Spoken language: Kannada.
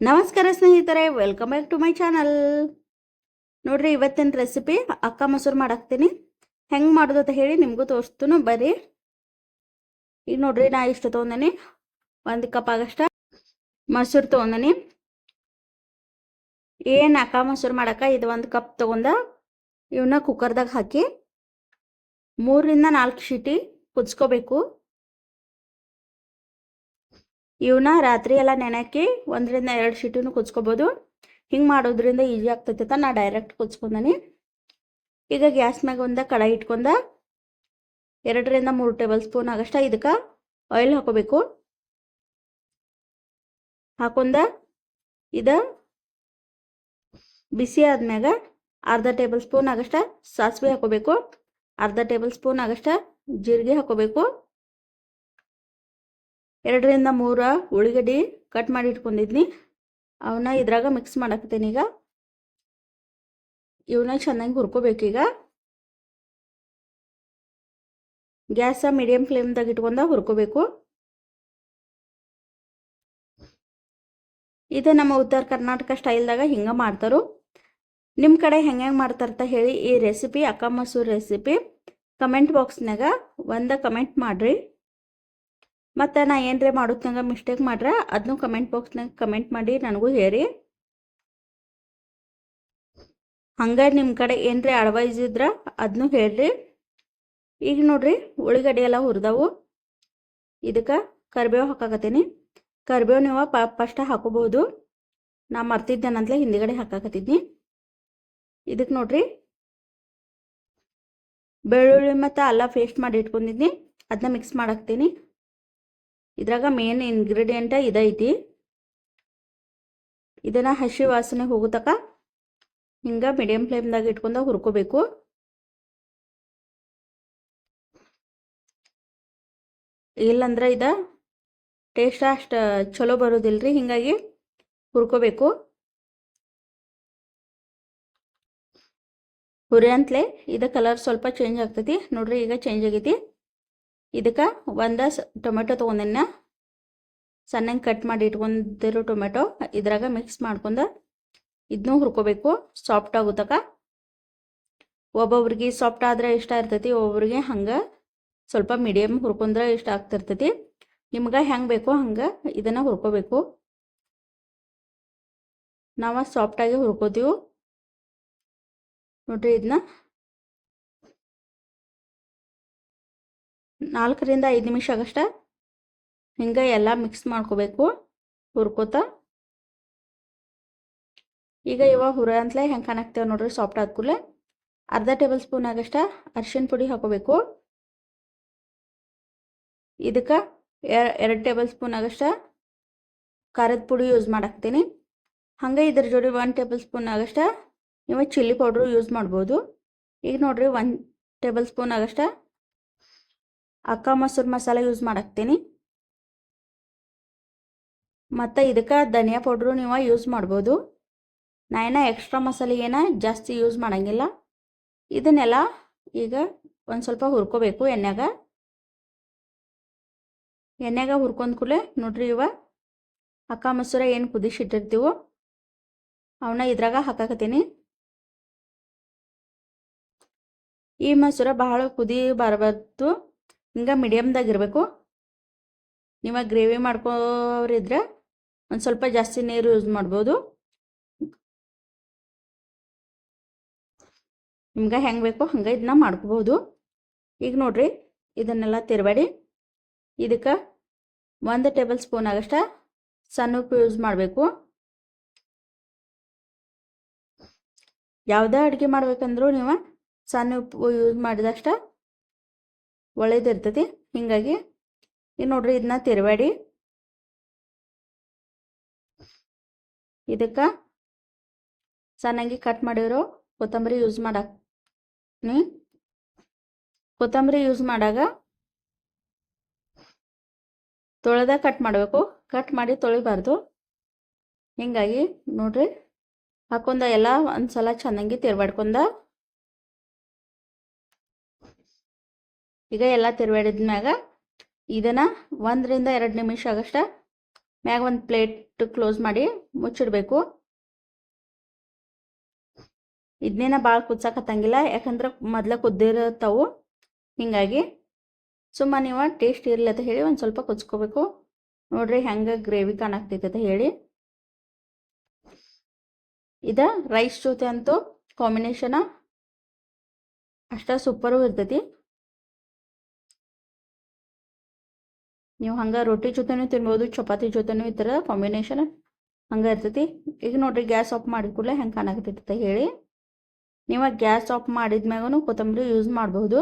ನಮಸ್ಕಾರ ಸ್ನೇಹಿತರೆ welcome back to my channel ನೋಡ್ರಿ, ಇವತ್ತಿನ ರೆಸಿಪಿ ಅಕ್ಕ ಮೊಸರು ಮಾಡಾಕ್ತೀನಿ. ಹೆಂಗೆ ಮಾಡೋದು ಅಂತ ಹೇಳಿ ನಿಮಗೂ ತೋರಿಸ್ತೀನಿ ಬರ್ರಿ ಈಗ ನೋಡ್ರಿ, ನಾ ಇಷ್ಟು ತೊಗೊಂಡೀನಿ. ಒಂದು ಕಪ್ ಆಗಷ್ಟ ಮೊಸರು ತೊಗೊಂಡೀನಿ. ಏನು ಅಕ್ಕ ಮೊಸರು ಮಾಡಾಕ? ಇದು ಒಂದು ಕಪ್ ತೊಗೊಂಡ ಇವನ್ನ ಕುಕ್ಕರ್ದಾಗ ಹಾಕಿ ಮೂರರಿಂದ ನಾಲ್ಕು ಶೀಟಿ ಕುದಿಸ್ಕೋಬೇಕು. ಇವನ್ನ ರಾತ್ರಿ ಎಲ್ಲ ನೆನಕಿ ಒಂದರಿಂದ ಎರಡು ಶೀಟಿನೂ ಕುಚ್ಕೋಬೋದು ಹಿಂಗೆ ಮಾಡೋದ್ರಿಂದ ಈಜಿ ಆಗ್ತೈತೆ ನಾ ಡೈರೆಕ್ಟ್ ಕುದಿಸ್ಕೊಂಡನಿ. ಈಗ ಗ್ಯಾಸ್ ಮ್ಯಾಗ ಒಂದ ಕಡಾಯಿ ಇಟ್ಕೊಂಡ ಎರಡರಿಂದ ಮೂರು ಟೇಬಲ್ ಸ್ಪೂನ್ ಆಗಷ್ಟ ಇದಕ್ಕೆ ಆಯಿಲ್ ಹಾಕೋಬೇಕು. ಹಾಕೊಂಡ ಇದ ಬಿಸಿ ಆದ್ಮ್ಯಾಗ ಅರ್ಧ ಟೇಬಲ್ ಸ್ಪೂನ್ ಆಗಷ್ಟ ಸಾಸಿವೆ ಹಾಕೋಬೇಕು. ಅರ್ಧ ಟೇಬಲ್ ಸ್ಪೂನ್ ಆಗಷ್ಟ ಜೀರಿಗೆ ಹಾಕೋಬೇಕು. ಎರಡರಿಂದ ಮೂರ ಉಳ್ಳಾಗಡ್ಡಿ ಕಟ್ ಮಾಡಿ ಇಟ್ಕೊಂಡಿದ್ನಿ. ಅವನ್ನ ಇದ್ರಾಗ ಮಿಕ್ಸ್ ಮಾಡಾಕತ್ತೀನಿ ಈಗ. ಇವನ್ನ ಚೆನ್ನಾಗಿ ಹುರ್ಕೋಬೇಕೀಗ ಗ್ಯಾಸ ಮೀಡಿಯಂ ಫ್ಲೇಮ್ದಾಗ ಇಟ್ಕೊಂಡ ಹುರ್ಕೋಬೇಕು. ಇದು ನಮ್ಮ ಉತ್ತರ ಕರ್ನಾಟಕ ಸ್ಟೈಲ್ದಾಗ ಹಿಂಗೆ ಮಾಡ್ತಾರೋ. ನಿಮ್ಮ ಕಡೆ ಹೆಂಗೆ ಮಾಡ್ತಾರಂತ ಹೇಳಿ ಈ ರೆಸಿಪಿ ಅಕ್ಕ ಮಸೂರು ರೆಸಿಪಿ ಕಮೆಂಟ್ ಬಾಕ್ಸ್ನಾಗ ಒಂದು ಕಮೆಂಟ್ ಮಾಡಿರಿ. ಮತ್ತು ನಾ ಏನರೇ ಮಾಡೋತ್ನಾಗ ಮಿಸ್ಟೇಕ್ ಮಾಡ್ರೆ ಅದನ್ನು ಕಮೆಂಟ್ ಬಾಕ್ಸ್ನಾಗ ಕಮೆಂಟ್ ಮಾಡಿ ನನಗೂ ಹೇಳಿ. ಹಂಗೆ ನಿಮ್ಮ ಕಡೆ ಏನರೇ ಅಡ್ವೈಸ್ ಇದ್ರೆ ಅದನ್ನು ಹೇಳ್ರಿ. ಈಗ ನೋಡ್ರಿ ಉಳ್ಳಿಗಡ್ಡೆ ಎಲ್ಲ ಹುರಿದವು. ಇದಕ್ಕೆ ಕರಿಬೇವು ಹಾಕಾಕತ್ತೀನಿ. ಕರಿಬೇವು ನೀವು ಪ ಫಸ್ಟ್ ಹಾಕೋಬೋದು ನಾ ಮರ್ತಿದ್ದೇನಂತಲೇ ಹಿಂದಿಗಡೆ ಹಾಕಾಕತ್ತಿದ್ನಿ. ಇದಕ್ಕೆ ನೋಡ್ರಿ. ಬೆಳ್ಳುಳ್ಳಿ ಮತ್ತು ಅಲ್ಲ ಪೇಸ್ಟ್ ಮಾಡಿ ಇಟ್ಕೊಂಡಿದ್ನಿ. ಅದನ್ನ ಮಿಕ್ಸ್ ಮಾಡಾಕ್ತೀನಿ. ಇದ್ರಾಗ ಮೇನ್ ಇಂಗ್ರೀಡಿಯೆಂಟ ಇದೈತಿ. ಇದನ್ನ ಹಸಿ ವಾಸನೆ ಹೋಗುತ್ತಕ ಹಿಂಗೆ ಮೀಡಿಯಂ ಫ್ಲೇಮ್ದಾಗ ಇಟ್ಕೊಂಡ ಹುರ್ಕೋಬೇಕು. ಇಲ್ಲಂದ್ರೆ ಇದ ಟೇಸ್ಟ್ ಅಷ್ಟು ಚಲೋ ಬರೋದಿಲ್ರಿ, ಹಿಂಗಾಗಿ ಹುರ್ಕೋಬೇಕು. ಹುರಿ ಅಂತಲೇ ಇದು ಕಲರ್ ಸ್ವಲ್ಪ ಚೇಂಜ್ ಆಗ್ತೈತಿ. ನೋಡ್ರಿ ಈಗ ಚೇಂಜ್ ಆಗೈತಿ. ಇದಕ್ಕೆ ಒಂದು ಟೊಮೆಟೊ ತೊಗೊಂಡಿನ ಸಣ್ಣಗೆ ಕಟ್ ಮಾಡಿ ಇಟ್ಕೊಂಡಿರೋ ಟೊಮೆಟೊ ಇದ್ರಾಗ ಮಿಕ್ಸ್ ಮಾಡ್ಕೊಂಡು ಇದನ್ನೂ ಹುರ್ಕೋಬೇಕು. ಸಾಫ್ಟ್ ಆಗುತ್ತಕ. ಒಬ್ಬೊಬ್ರಿಗೆ ಸಾಫ್ಟ್ ಆದರೆ ಇಷ್ಟ ಇರ್ತೈತಿ, ಒಬ್ಬೊಬ್ರಿಗೆ ಹಂಗೆ ಸ್ವಲ್ಪ ಮೀಡಿಯಮ್ ಹುರ್ಕೊಂಡ್ರೆ ಇಷ್ಟ ಆಗ್ತಿರ್ತೈತಿ. ನಿಮ್ಗೆ ಹೆಂಗೆ ಬೇಕೋ ಹಂಗೆ ಇದನ್ನು ಹುರ್ಕೋಬೇಕು. ನಾವು ಸಾಫ್ಟಾಗಿ ಹುರ್ಕೋತೀವಿ. ನೋಡ್ರಿ ಇದನ್ನ ನಾಲ್ಕರಿಂದ ಐದು ನಿಮಿಷ ಆಗಷ್ಟ. ಹಿಂಗೆ ಎಲ್ಲ ಮಿಕ್ಸ್ ಮಾಡ್ಕೋಬೇಕು ಹುರ್ಕೋತ. ಈಗ ಇವಾಗ ಹುರ ಅಂತಲೇ ಹೆಂಗೆ ಕಾಣಾಕ್ತೇವೆ ನೋಡ್ರಿ ಸಾಫ್ಟ್ ಆದ ಕೂಡಲೇ. ಅರ್ಧ ಟೇಬಲ್ ಸ್ಪೂನ್ ಆಗಷ್ಟ ಅರಿಶಿನ ಪುಡಿ ಹಾಕೋಬೇಕು. ಇದಕ್ಕೆ ಎರಡು ಟೇಬಲ್ ಸ್ಪೂನ್ ಆಗಷ್ಟ ಖಾರದ ಪುಡಿ ಯೂಸ್ ಮಾಡಾಕ್ತೀನಿ. ಹಂಗೆ ಇದ್ರ ಜೋಡಿ ಒನ್ ಟೇಬಲ್ ಸ್ಪೂನ್ ಆಗಷ್ಟ ನೀವು ಚಿಲ್ಲಿ ಪೌಡ್ರು ಯೂಸ್ ಮಾಡ್ಬೋದು. ಈಗ ನೋಡ್ರಿ ಒನ್ ಟೇಬಲ್ ಸ್ಪೂನ್ ಆಗಷ್ಟ ಅಕ್ಕ ಮೊಸರು ಮಸಾಲೆ ಯೂಸ್ ಮಾಡಾಕ್ತೀನಿ. ಮತ್ತು ಇದಕ್ಕೆ ಧನಿಯಾ ಪೌಡ್ರು ನೀವು ಯೂಸ್ ಮಾಡ್ಬೋದು. ನಾ ಏನ ಎಕ್ಸ್ಟ್ರಾ ಮಸಾಲೆ ಏನ ಜಾಸ್ತಿ ಯೂಸ್ ಮಾಡಂಗಿಲ್ಲ. ಇದನ್ನೆಲ್ಲ ಈಗ ಒಂದು ಸ್ವಲ್ಪ ಹುರ್ಕೋಬೇಕು ಎಣ್ಣೆಗ ಎಣ್ಣೆಗ ಹುರ್ಕೊಂಡ್ ಕೂಡಲೇ ನೋಡ್ರಿ ಇವ ಅಕ್ಕ ಮೊಸರ ಏನು ಕುದಿಸಿಟ್ಟಿರ್ತೀವೋ ಅವನ್ನ ಇದ್ರಾಗ ಹಾಕಾಕತ್ತೀನಿ ಈ ಮೊಸರ ಬಹಳ ಕುದಿ ಬರಬಾರ್ದು. ಹಿಂಗೆ ಮೀಡಿಯಮ್ದಾಗ ಇರಬೇಕು. ನೀವು ಗ್ರೇವಿ ಮಾಡ್ಕೋರಿದ್ರೆ ಒಂದು ಸ್ವಲ್ಪ ಜಾಸ್ತಿ ನೀರು ಯೂಸ್ ಮಾಡ್ಬೋದು. ನಿಮ್ಗೆ ಹೆಂಗೆ ಬೇಕೋ ಹಂಗೆ ಇದನ್ನ ಮಾಡ್ಕೋಬೋದು. ಈಗ ನೋಡ್ರಿ, ಇದನ್ನೆಲ್ಲ ತಿರ್ಬೇಡಿ. ಇದಕ್ಕೆ ಒಂದು ಟೇಬಲ್ ಸ್ಪೂನ್ ಆಗಷ್ಟ ಸಣ್ಣ ಉಪ್ಪು ಯೂಸ್ ಮಾಡಬೇಕು. ಯಾವುದೇ ಅಡುಗೆ ಮಾಡ್ಬೇಕಂದ್ರೂ ನೀವು ಸಣ್ಣ ಉಪ್ಪು ಯೂಸ್ ಮಾಡಿದಷ್ಟ ಒಳ್ಳೇದಿರ್ತೈತಿ ಹಿಂಗಾಗಿ ಈಗ ನೋಡ್ರಿ ಇದನ್ನ ತಿರ್ಬೇಡಿ. ಇದಕ್ಕೆ ಸಣ್ಣಂಗಿ ಕಟ್ ಮಾಡಿರೋ ಕೊತ್ತಂಬರಿ ಯೂಸ್ ಮಾಡಾಕ ಕೊತ್ತಂಬರಿ ಯೂಸ್ ಮಾಡಾಗ ತೊಳೆದ ಕಟ್ ಮಾಡಬೇಕು. ಕಟ್ ಮಾಡಿ ತೊಳಿಬಾರ್ದು. ಹಿಂಗಾಗಿ ನೋಡ್ರಿ ಹಾಕೊಂಡ ಎಲ್ಲ ಒಂದ್ಸಲ ಚೆನ್ನಾಗಿ ತಿರ್ಬಾಡ್ಕೊಂಡ ಈಗ ಎಲ್ಲ ತಿರ್ಬೇಡಿದ್ಮ್ಯಾಗ ಇದನ್ನ ಒಂದರಿಂದ ಎರಡು ನಿಮಿಷ ಆಗಷ್ಟ ಮ್ಯಾಗ ಒಂದು ಪ್ಲೇಟ್ ಕ್ಲೋಸ್ ಮಾಡಿ ಮುಚ್ಚಿಡಬೇಕು. ಇದನ್ನೇನ ಭಾಳ ಕುದ್ಸಕತ್ತಂಗಿಲ್ಲ, ಯಾಕಂದ್ರೆ ಮೊದಲೇ ಕುದ್ದಿರತ್ತವು. ಹೀಗಾಗಿ ಸುಮ್ಮ ನೀವು ಟೇಸ್ಟ್ ಇರಲಿ ಅಂತ ಹೇಳಿ ಒಂದು ಸ್ವಲ್ಪ ಕುದಿಸ್ಕೋಬೇಕು. ನೋಡ್ರಿ ಹೆಂಗೆ ಗ್ರೇವಿ ಕಾಣಾಕ್ತೈತೆ ಅಂತ ಹೇಳಿ. ಇದ ರೈಸ್ ಜೊತೆ ಅಂತೂ ಕಾಂಬಿನೇಷನ ಅಷ್ಟ ಸೂಪರ್ ಇರ್ತೈತಿ. ನೀವು ಹಂಗೆ ರೊಟ್ಟಿ ಜೊತೆನೂ ತಿನ್ಬೋದು, ಚಪಾತಿ ಜೊತೆನೂ ಈ ಥರ ಕಾಂಬಿನೇಷನ್ ಹಂಗೆ ಇರ್ತೈತಿ. ಈಗ ನೋಡ್ರಿ ಗ್ಯಾಸ್ ಆಫ್ ಮಾಡಿದ ಕೂಡಲೇ ಹೆಂಗೆ ಕಾಣಾಕತ್ತೈತೆ ಹೇಳಿ. ನೀವು ಗ್ಯಾಸ್ ಆಫ್ ಮಾಡಿದ್ಮ್ಯಾಗೂ ಕೊತ್ತಂಬರಿ ಯೂಸ್ ಮಾಡಬಹುದು